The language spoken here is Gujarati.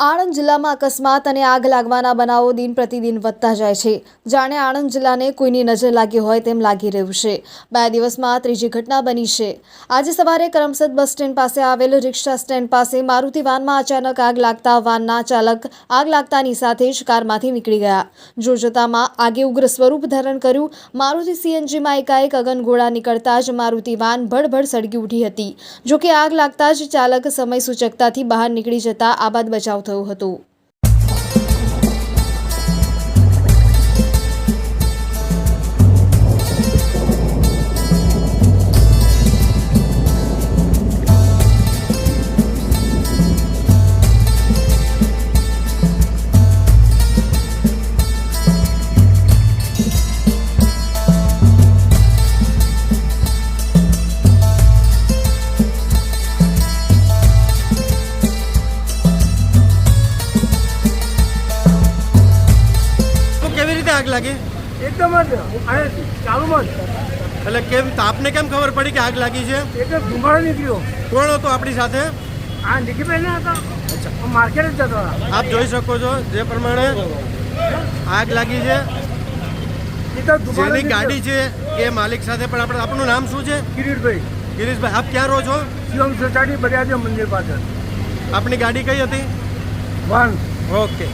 આણંદ જિલ્લામાં અકસ્માત અને આગ લાગવાના બનાવો દિન પ્રતિદિન વધતા જાય છે. જાણે આણંદ જિલ્લાને કોઈની નજર લાગી હોય તેમ લાગી રહ્યું છે. બે દિવસમાં ત્રીજી ઘટના બની છે. આજે સવારે કરમસદ બસ સ્ટેન્ડ પાસે આવેલ રિક્ષા સ્ટેન્ડ પાસે મારુતિ વાનમાં અચાનક આગ લાગતા વાનના ચાલક આગ લાગતાની સાથે જ કારમાંથી નીકળી ગયા. જોજતામાં આગે ઉગ્ર સ્વરૂપ ધારણ કર્યું. મારુતિ સીએનજીમાં એકાએક અગનગોળા નીકળતા જ મારુતિ વાન ભડભડ સળગી ઉઠી હતી. જોકે આગ લાગતા જ ચાલક સમય સૂચકતાથી બહાર નીકળી જતા આબાદ બચાવ થયો હતો. આગ લાગી? એકદમ જ. ચાલુમાં એટલે કેમ આપને કેમ ખબર પડી કે આગ લાગી છે? એકદમ ધુમાડો નીકળ્યો. કોણ હતો આપણી સાથે? આ નિકીભાઈ ના હતા. માર્કેટ જ જતો આપ જોઈ શકો છો જે પ્રમાણે આગ લાગી છે. એ તો જેની ગાડી છે એ માલિક સાથે પણ આપણે આપનું નામ શું છે? કિરીટભાઈ. ગિરીશભાઈ આપ ક્યાં રહો છો? શિવમ સોસાયટી બરિયાદેવ મંદિર પાછળ. આપની ગાડી કઈ હતી? વન. ઓકે.